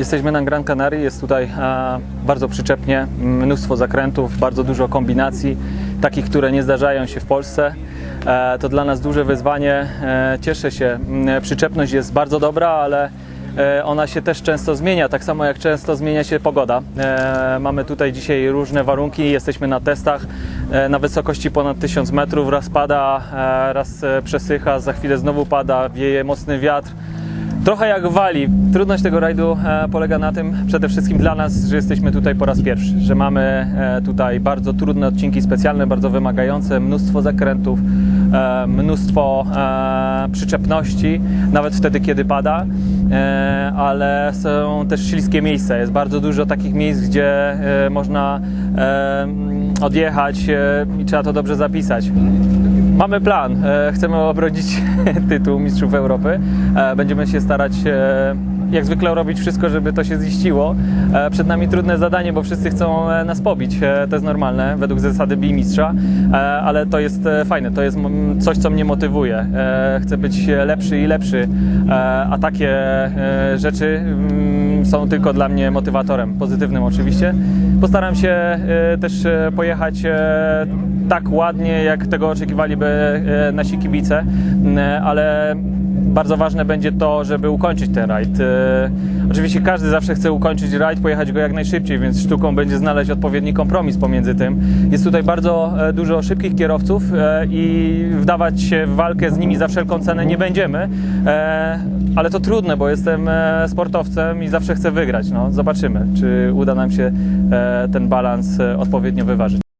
Jesteśmy na Gran Canaria, jest tutaj bardzo przyczepnie, mnóstwo zakrętów, bardzo dużo kombinacji, takich, które nie zdarzają się w Polsce. E, to dla nas duże wyzwanie. E, cieszę się, przyczepność jest bardzo dobra, ale e, ona się też często zmienia, tak samo jak często zmienia się pogoda. Mamy tutaj dzisiaj różne warunki, jesteśmy na testach na wysokości ponad 1000 metrów, raz pada, raz przesycha, za chwilę znowu pada, wieje mocny wiatr. Trochę jak wali. Trudność tego rajdu e, polega na tym, przede wszystkim dla nas, że jesteśmy tutaj po raz pierwszy, że mamy e, tutaj bardzo trudne odcinki specjalne, bardzo wymagające, mnóstwo zakrętów, e, mnóstwo przyczepności, nawet wtedy, kiedy pada, ale są też śliskie miejsca. Jest bardzo dużo takich miejsc, gdzie można odjechać i trzeba to dobrze zapisać. Mamy plan. E, Chcemy obronić tytuł Mistrzów Europy. E, Będziemy się starać, e, jak zwykle, robić wszystko, żeby to się ziściło. Przed nami trudne zadanie, bo wszyscy chcą nas pobić. To jest normalne, według zasady bij mistrza, ale to jest fajne. To jest coś, co mnie motywuje. Chcę być lepszy i lepszy, a takie rzeczy mm, są tylko dla mnie motywatorem, pozytywnym oczywiście. Postaram się też pojechać tak ładnie, jak tego oczekiwaliby nasi kibice, ale bardzo ważne będzie to, żeby ukończyć ten rajd. E, Oczywiście każdy zawsze chce ukończyć rajd, pojechać go jak najszybciej, więc sztuką będzie znaleźć odpowiedni kompromis pomiędzy tym. Jest tutaj bardzo e, dużo szybkich kierowców e, i wdawać się w walkę z nimi za wszelką cenę nie będziemy, E, ale to trudne, bo jestem e, sportowcem i zawsze chcę wygrać. No, zobaczymy, czy uda nam się e, ten balans e, odpowiednio wyważyć.